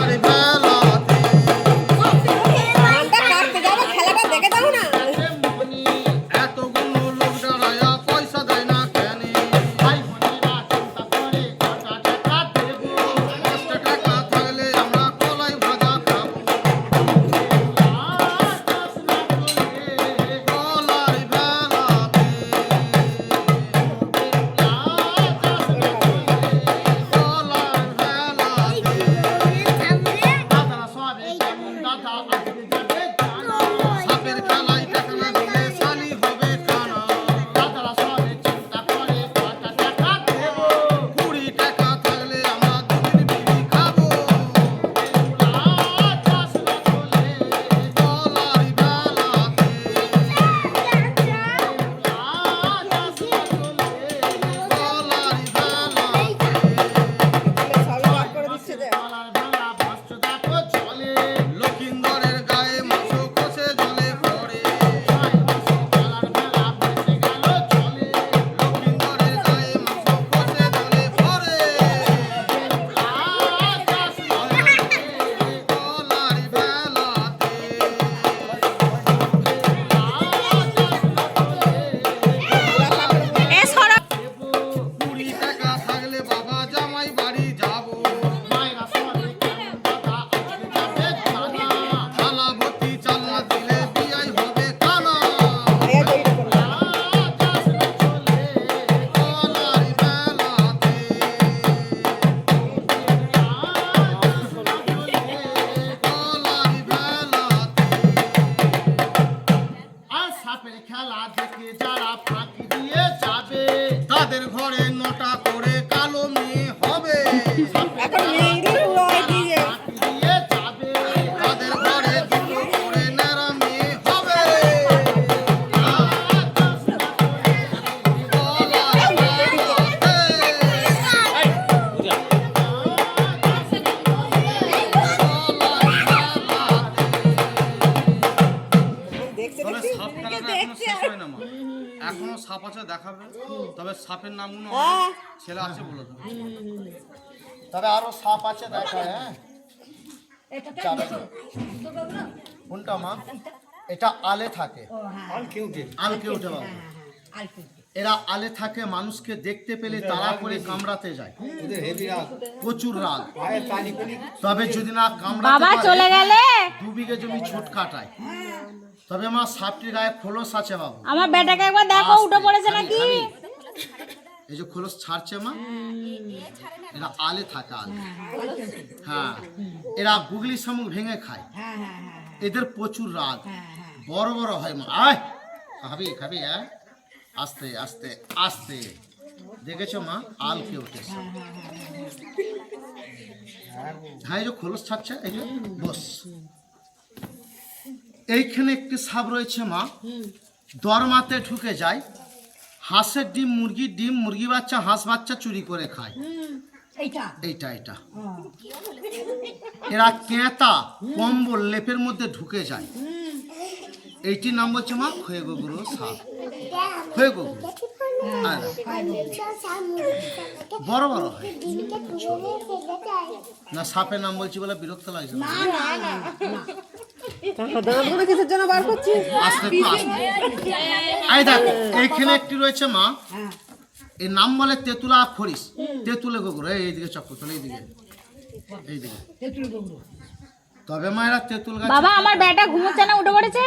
Everybody. খেলা দেখে যারা আছে দেখাবে। তবে সাপের নামগুলো হ্যাঁ। ছেলে আছে বলে দেবো। তবে আরও সাপ আছে দেখা হ্যাঁ কোনটা মা? এটা আলে থাকে। আলকে উঠে বাবা এরা আলে থাকে মানুষকে দেখতে পেলে তারা করে কামড়াতে যায়। প্রচুর রাগ। তবে যদি না কামড়াতে চলে গেলে? দু বিঘে জমি ছোট কাটায়। তবে মা সাপটির গায়ে খোলস আছে বাবু। আমার বেটাকে একবার দেখো উঠে পড়েছে নাকি? এই যে খোলস ছাড়ছে মা? এরা আলে থাকে আলে। হ্যাঁ। এরা গুগলি শামুক ভেঙে খায়। এদের প্রচুর রাগ। বড় বড় হয় মা। আয়। খাবি খাবি হ্যাঁ আস্তে আস্তে আস্তে। দেখেছ মা? আল কে উঠেছে। হ্যাঁ এই যে খোলস ছাড়ছে এই যে বস। এইখানে একটি সাপ রয়েছে মা। দরমাতে ঢুকে যায় হাঁসের ডিম মুরগির ডিম মুরগি বাচ্চা হাঁস বাচ্চা চুরি করে খায়। এইটা? এটা এরা কেঁতা কম্বল লেপের মধ্যে ঢুকে যায়। এইটির নাম বলছে মা খয়ে গগুরু সাপ খয়ে গগুরু বড় বড় হয়। না সাপের নাম বলছি বলে বিরক্ত লাগছে। না। দাঁতগুলো কিসের জন্য বার করছি আস্তে একটু দেখ এইখানে একটি রয়েছে মা। এর নাম বলে তেতুলা খরিস তেতুলে গোগুর এই এইদিকে চক্কর চলে এইদিকে। এইদিকে। তবে মা এরা তেঁতুল গাছ বাবা আমার বেটা ঘুমোচ্ছে না উঠে পড়েছে।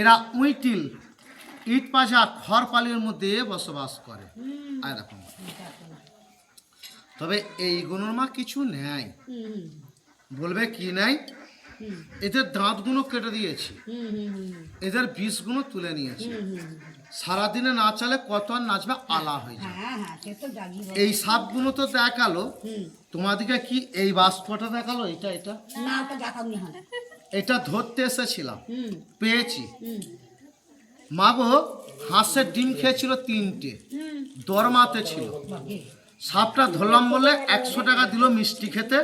এরা উইটিল। ইট খড় পালির মধ্যে বসবাস করে। আর তবে এইগুলোর মা কিছু নেয় বলবে কি নাই? এদের দাঁতগুলো কেটে দিয়েছি। এদের বিষগুলো তুলে নিয়েছি। সারাদিনে না চালে কত আর নাচবে আলা হয়ে যায় এই সাপগুলো তো দেখাল। তোমাদেরকে কি এই বাস্পটা দেখাল? এটা এটা? এটা ধরতে এসেছিলাম। পেয়েছি। মা গো হাঁসের ডিম খেয়েছিল তিনটে। দরমাতে ছিল। সাপটা ধরলাম বলে একশো টাকা দিল মিষ্টি খেতে।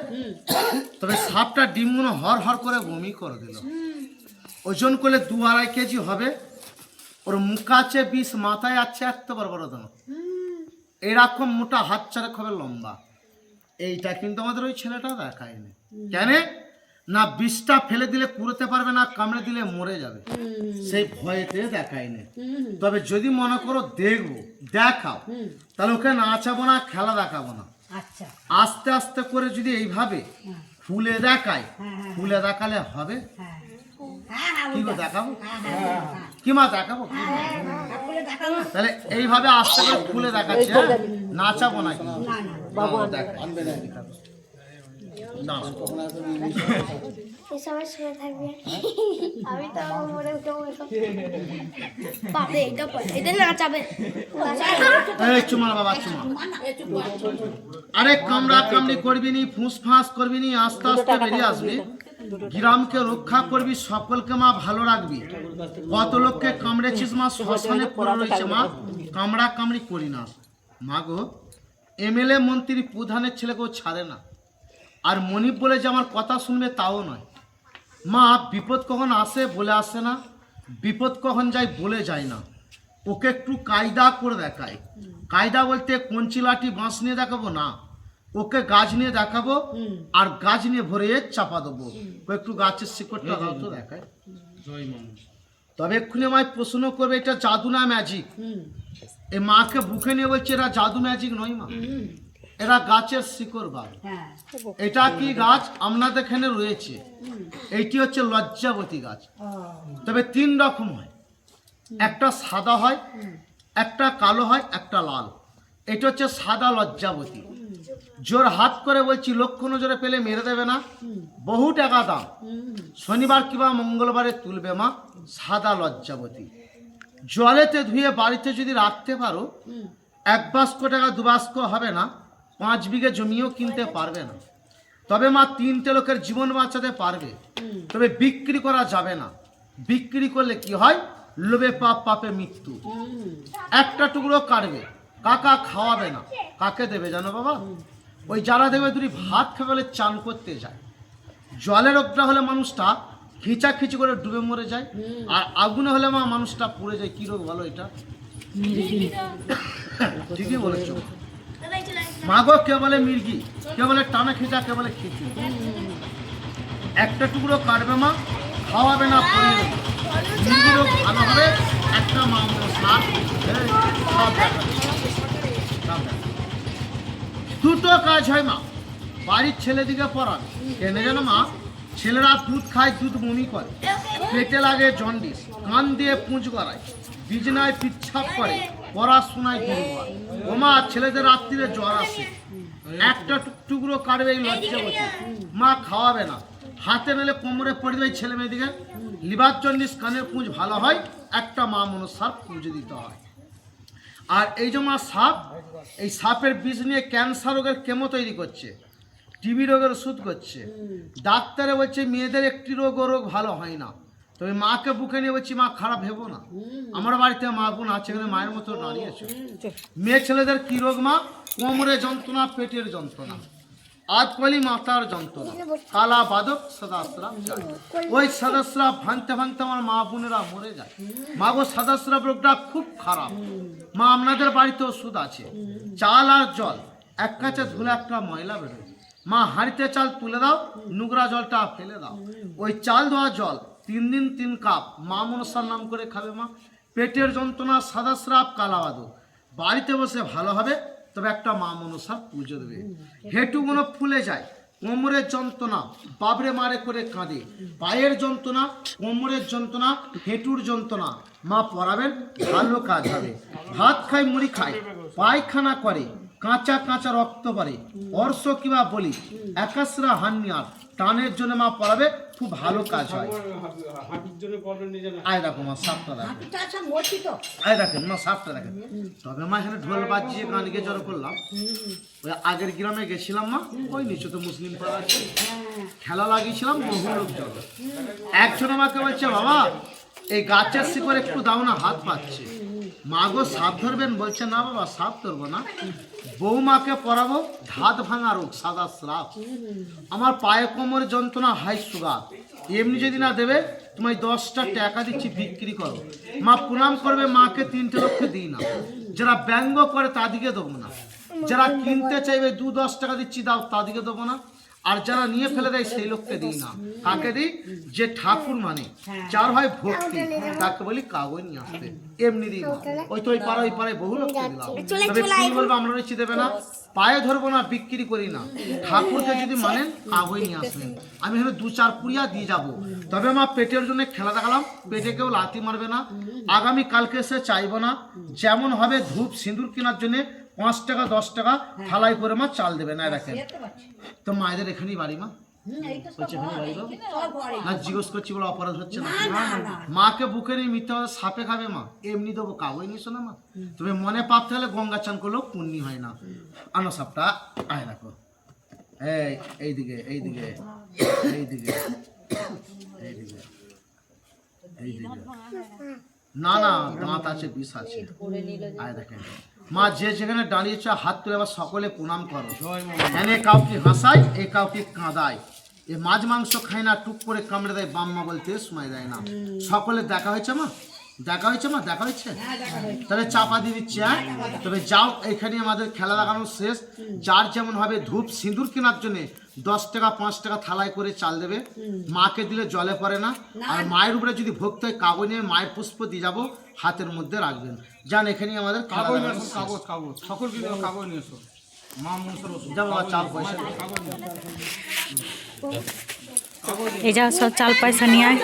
তবে সাপটা ডিমগুলো হর হর করে বমি করে দিল। ওজন করলে দু আড়াই কেজি হবে। ওর মুখাচ্ছে বিষ মাথায় আছে, এত বড় বড় দাম এরকম মোটা হাত চারেক হবে লম্বা। এইটা কিন্তু আমাদের ওই ছেলেটা দেখায়নি। কেন? না বিষটা ফেলে দিলে কুড়োতে পারবে না কামড়ে দিলে মরে যাবে। সেই ভয়েতে দেখাই না। তবে যদি মনে করো দেখব দেখাও তাহলে ওকে নাচাবো না খেলা দেখাবো না। আচ্ছা। আস্তে আস্তে করে যদি এইভাবে খুলে দেখায় খুলে দেখালে হবে? হ্যাঁ। হ্যাঁ হ্যাঁ কি গো দেখাবো? হ্যাঁ কি মা দেখাবো? তাহলে এইভাবে আস্তে করে খুলে দেখাচ্ছে হ্যাঁ? নাচাবো নাকি? বাবু সবাই শুয়ে থাকবে। আমি তো মরে উঠবো এটা এটা নাচাবে। চুমা বাবা চুমা। আরে কামড়া কামড়ি করবি নি ফুঁস ফাঁস করবি নি আস্তে আস্তে বেরিয়ে আসবি। গ্রামকে রক্ষা করবি সকলকে মা ভালো রাখবি। কত লোককে কামড়েছিস মা শ্মশানে পড়ে রয়েছে মা। কামড়া কামড়ি করি না। মা গো এমএলএ মন্ত্রী প্রধানের ছেলেকেও ছাড়ে না। আর মনিপ বলে যে আমার কথা শুনবে তাও নয়। মা বিপদ কখন আসে বলে আসে না বিপদ কখন যায় বলে যায় না। ওকে একটু কায়দা করে দেখায় কায়দা বলতে কঞ্চি লাঠি বাঁশ নিয়ে দেখাবো? না। ওকে গাছ নিয়ে দেখাবো আর গাছ নিয়ে ভরে চাপা দেবো। ও একটু গাছের শিকড়টা দাও তো দেখায় জয় মামা তবে এক্ষুনি আমায় প্রশ্ন করবে এটা জাদু না ম্যাজিক এ মাকে বুকে নিয়ে বলছে এরা জাদু ম্যাজিক নয় মা। এরা গাছের শিকড় বার হ্যাঁ। এটা কি গাছ? আপনাদের এখানে রয়েছে। এইটি হচ্ছে লজ্জাবতী গাছ। তবে তিন রকম হয়। একটা সাদা হয় একটা কালো হয় একটা লাল। এটা হচ্ছে সাদা লজ্জাবতী। জোর হাত করে বলছি লক্ষ নজরে পেলে মেরে দেবে না। বহু টাকা দাম। শনিবার কিংবা মঙ্গলবারে তুলবে মা সাদা লজ্জাবতী। জলেতে ধুয়ে বাড়িতে যদি রাখতে পারো এক বাস্ক টাকা দু বাস্ক হবে না। পাঁচ বিঘে জমিও কিনতে পারবে না। তবে মা তিনটে লোকের জীবন বাঁচাতে পারবে। তবে বিক্রি করা যাবে না। বিক্রি করলে কি হয়? লোভে পাপ পাপে মৃত্যু। একটা টুকরো কাটবে। কাকা খাওয়াবে না। কাকে দেবে জানো বাবা? ওই যারা দেবে দুটি ভাত খেয়ে বলে চান করতে যায়। জলের অগ্রা হলে মানুষটা খিচাখিচি করে ডুবে মরে যায়। আর আগুনে হলে মা মানুষটা পড়ে যায়। কি রোগ ভালো এটা? ঠিকই বলেছ। মাগো কে বলে মির্গি, কে বলে টানা খিচা, কে বলে খিচুড়ি। একটা টুকরো কাটবে মা, খাওয়াবে না মির্গিরও ভালো হবে, একটা মা। দুটো কাজ হয় মা, বাড়ির ছেলেদিকে পড়ান। কেন জানো মা, ছেলেরা দুধ খায়, দুধ বমি করে। পেটে লাগে জন্ডিস, কান দিয়ে পুঁজ করায় বিজনায় পিচ্ছাপ করে। পড়াশোনায় দুর্বল ও মা ছেলেদের রাত্রিরে জ্বর আসে। একটা টুক- টুকরো কাটবে এই লজ্জাবতী মা খাওয়াবে না। হাতে মেলে কোমরে পড়ে দেবে ছেলে মেয়েদিকে। লিভার জন্ডিস, কানের পুঁজ ভালো হয়, একটা মা মনসার পুঁজে দিতে হয়। আর এই যে মা সাপ, এই সাপের বিষ নিয়ে ক্যান্সার রোগের কেমো তৈরি করছে, টিবি রোগের ওষুধ করছে। ডাক্তারে বলছে, মেয়েদের একটি রোগ, ও রোগ ভালো হয় না। তবে মাকে বুকে নিয়ে বলছি মা খারাপ ভেবো না। আমার বাড়িতে মা বোন আছে এখানে মায়ের মতো দাঁড়িয়েছে মেয়ে ছেলেদের কি রোগ মা? কোমরে যন্ত্রণা পেটের যন্ত্রণা। আজ কলি মাথার যন্ত্রণা। কালা বাদক সদাশ্রাপ ওই সদাশ্রাপ ভাঙতে ভাঙতে আমার মা বোনেরা মরে যায়। মা গো সদাশ্রাপ রোগটা খুব খারাপ। মা আপনাদের বাড়িতে ওষুধ আছে। চাল আর জল এক কাছে ধুলে একটা ময়লা বেরোয়। মা হাঁড়িতে চাল তুলে দাও নোংরা জলটা ফেলে দাও। ওই চাল ধোয়া জল তিন দিন তিন কাপ। মা মনসার নাম করে খাবে মা। পেটের যন্ত্রণা সাদা স্রাপ কালাবাদক বাড়িতে বসে ভালো হবে তবে একটা মা মনসা পুজো দেবে। হেঁটুগুলো ফুলে যায় কোমরের যন্ত্রণা বাবরে মারে করে কাঁদে। পায়ের যন্ত্রণা কোমরের যন্ত্রণা হেঁটুর যন্ত্রণা। মা পড়াবেন ভালো কাজ হবে। ভাত খায় মুড়ি খায় পায়খানা করে কাঁচা কাঁচা রক্ত পড়ে অর্শ কিবা বলি একাশরা হান্নিয়ার টানের জন্য মা পড়াবে খুব ভালো কাজ হয়। আয় দেখো মা সাপটা তো। আয় দেখেন মা সাপটা দেখেন। তবে মা এখানে ঢোল বাজিয়ে গান গিয়ে জড়ো করলাম। ওই আগের গ্রামে গেছিলাম মা ওই নিচে তো মুসলিম পাড়া আছে। খেলা লাগিয়েছিলাম বহু লোক জড়ো। একজন আমাকে বলছে বাবা এই গাছের শিকড় একটু দাও না হাত পাচ্ছে। মা গো সাপ ধরবেন? বলছে না বাবা সাপ ধরবো না। বৌমাকে পড়াবো ধাত ভাঙা রোগ সাদা স্রাপ আমার পায়ে কোমর যন্ত্রণা হাই সুগার এমনি যদি না দেবে, তোমায় দশটা টাকা দিচ্ছি, বিক্রি করো। মা প্রণাম করবে, মাকে তিনটে লক্ষ্যে দিই না। যারা ব্যঙ্গ করে, তাদিকে দেবো না। যারা কিনতে চাইবে, দু দশ টাকা দিচ্ছি, দাও, তাদিকে দেবো না। আর যারা নিয়ে ফেলে দেয় সেই লোককে দিই না। কাকে দিই? যে ঠাকুর মানে। যার হয় ভক্তি। তাকে বলি কাগজ নিয়ে আসতে। এমনি দিই ওই তো ওই পাড়া ওই পাড়ায় বহু লোককে দিলাম। তবে কি বলব আমরা নিচে দেবে না। পায়ে ধরবো না বিক্রি করি না। ঠাকুরকে যদি মানেন কাগজ নিয়ে আসবেন। আমি এখানে দু চার পুরিয়া দিয়ে যাব। তবে আমার পেটের জন্য খেলা দেখালাম। পেটে কেউ লাথি মারবে না। আগামী কালকে এসে চাইব না। যেমন হবে ধূপ সিঁদুর কেনার জন্য পাঁচ টাকা দশ টাকা থালাই করে মা চাল দেবে না দেখেন। তো মায়েদের এখানেই বাড়ি মা? না জিজ্ঞেস করছি বলে অপরাধ হচ্ছে না। মাকে বুকে নিয়ে মিথ্যা সাপে খাবে মা? এমনি দেবো কাগজ নিছো না মা। তুমি মনে পাপ থাকলে গঙ্গা চান করলেও পুণ্যি হয় না। আনো সাপটা আয় রাখো। এই এইদিকে এইদিকে এইদিকে এইদিকে এইদিকে। না না দাঁত আছে বিষ আছে। আয় দেখেন। মা যে যেখানে দাঁড়িয়েছে হাত তুলে আবার সকলে প্রণাম করো। এনে কাউকে হাসায় এ কাউকে কাঁদায়। এ মাছ মাংস খায় না টুক করে কামড়ে দেয় বাম্মা বলতে সময় দেয় না সকলে দেখা হয়েছে মা? দেখা হয়েছে মা? দেখা হয়েছে? তাহলে চাপা দিয়ে দিচ্ছি হ্যাঁ? তবে যাও এখানে আমাদের খেলা দেখানো শেষ। যার যেমন হবে ধূপ সিঁদুর কেনার জন্য দশ টাকা পাঁচ টাকা থালায় করে চাল দেবে। মাকে দিলে জলে পড়ে না। আর মায়ের উপরে যদি ভক্ত হয় কাগজ নিয়ে মায়ের পুষ্প দিয়ে যাব হাতের মধ্যে রাখবেন। যান এখানে আমাদের কাগজ কাগজ কাগজ। কাগজ নিয়ে এসো মা মনসার চাল পয়সা। এই যা সব চাল পয়সা নিয়ে আয়।